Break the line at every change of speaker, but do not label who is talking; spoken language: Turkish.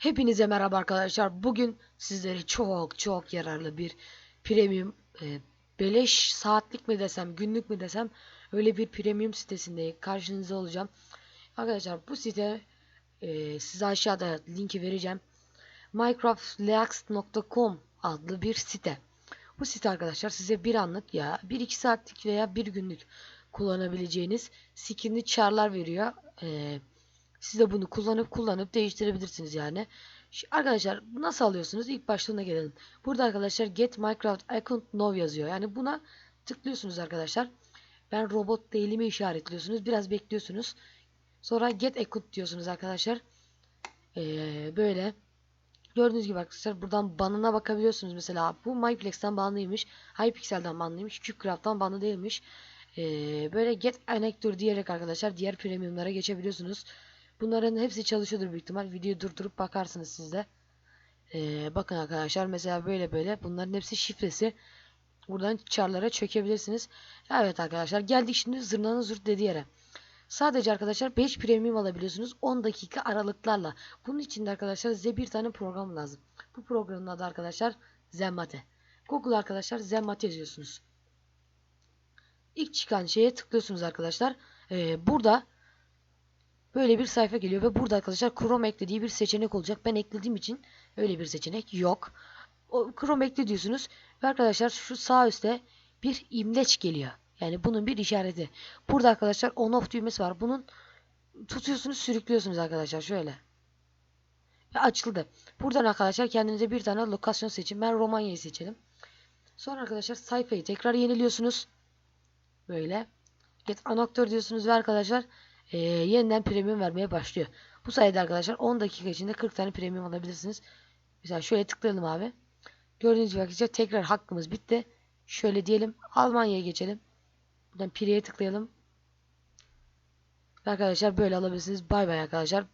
Hepinize merhaba arkadaşlar. Bugün sizlere çok çok yararlı bir premium e, beleş saatlik mi desem günlük mü desem öyle bir premium sitesinde karşınızda olacağım. Arkadaşlar bu site e, size aşağıda linki vereceğim. minecraftleaks.com adlı bir site. Bu site arkadaşlar size bir anlık ya 1-2 saatlik veya bir günlük kullanabileceğiniz skinli çarlar veriyor. Eee siz de bunu kullanıp kullanıp değiştirebilirsiniz yani. Arkadaşlar nasıl alıyorsunuz? İlk başlığına gelelim. Burada arkadaşlar Get Minecraft Account Now yazıyor. Yani buna tıklıyorsunuz arkadaşlar. Ben robot değilimi işaretliyorsunuz. Biraz bekliyorsunuz. Sonra Get Account diyorsunuz arkadaşlar. Ee, böyle. Gördüğünüz gibi arkadaşlar buradan banına bakabiliyorsunuz. Mesela bu MyPlex'ten banlıymış. Hypixel'den banlıymış. CubeCraft'tan banlı değilmiş. Ee, böyle Get Anector diyerek arkadaşlar diğer premiumlara geçebiliyorsunuz. Bunların hepsi çalışıyordur büyük ihtimal. Videoyu durdurup bakarsınız siz de. Ee, bakın arkadaşlar mesela böyle böyle bunların hepsi şifresi. Buradan çarlara çökebilirsiniz. Evet arkadaşlar geldik şimdi zırnanın zırt dediği yere. Sadece arkadaşlar 5 premium alabiliyorsunuz 10 dakika aralıklarla. Bunun için de arkadaşlar size bir tane program lazım. Bu programın adı arkadaşlar Zemmate. Google arkadaşlar Zemmate yazıyorsunuz. İlk çıkan şeye tıklıyorsunuz arkadaşlar. Ee, burada böyle bir sayfa geliyor ve burada arkadaşlar Chrome ekle diye bir seçenek olacak. Ben eklediğim için öyle bir seçenek yok. O Chrome ekle diyorsunuz ve arkadaşlar şu sağ üstte bir imleç geliyor. Yani bunun bir işareti. Burada arkadaşlar on off düğmesi var. Bunun tutuyorsunuz sürüklüyorsunuz arkadaşlar şöyle. Ve açıldı. Buradan arkadaşlar kendinize bir tane lokasyon seçin. Ben Romanya'yı seçelim. Sonra arkadaşlar sayfayı tekrar yeniliyorsunuz. Böyle. Get anaktör diyorsunuz ve arkadaşlar e, yeniden premium vermeye başlıyor. Bu sayede arkadaşlar 10 dakika içinde 40 tane premium alabilirsiniz. Mesela şöyle tıklayalım abi. Gördüğünüz gibi tekrar hakkımız bitti. Şöyle diyelim Almanya'ya geçelim. Buradan Pire'ye tıklayalım. Arkadaşlar böyle alabilirsiniz. Bay bay arkadaşlar.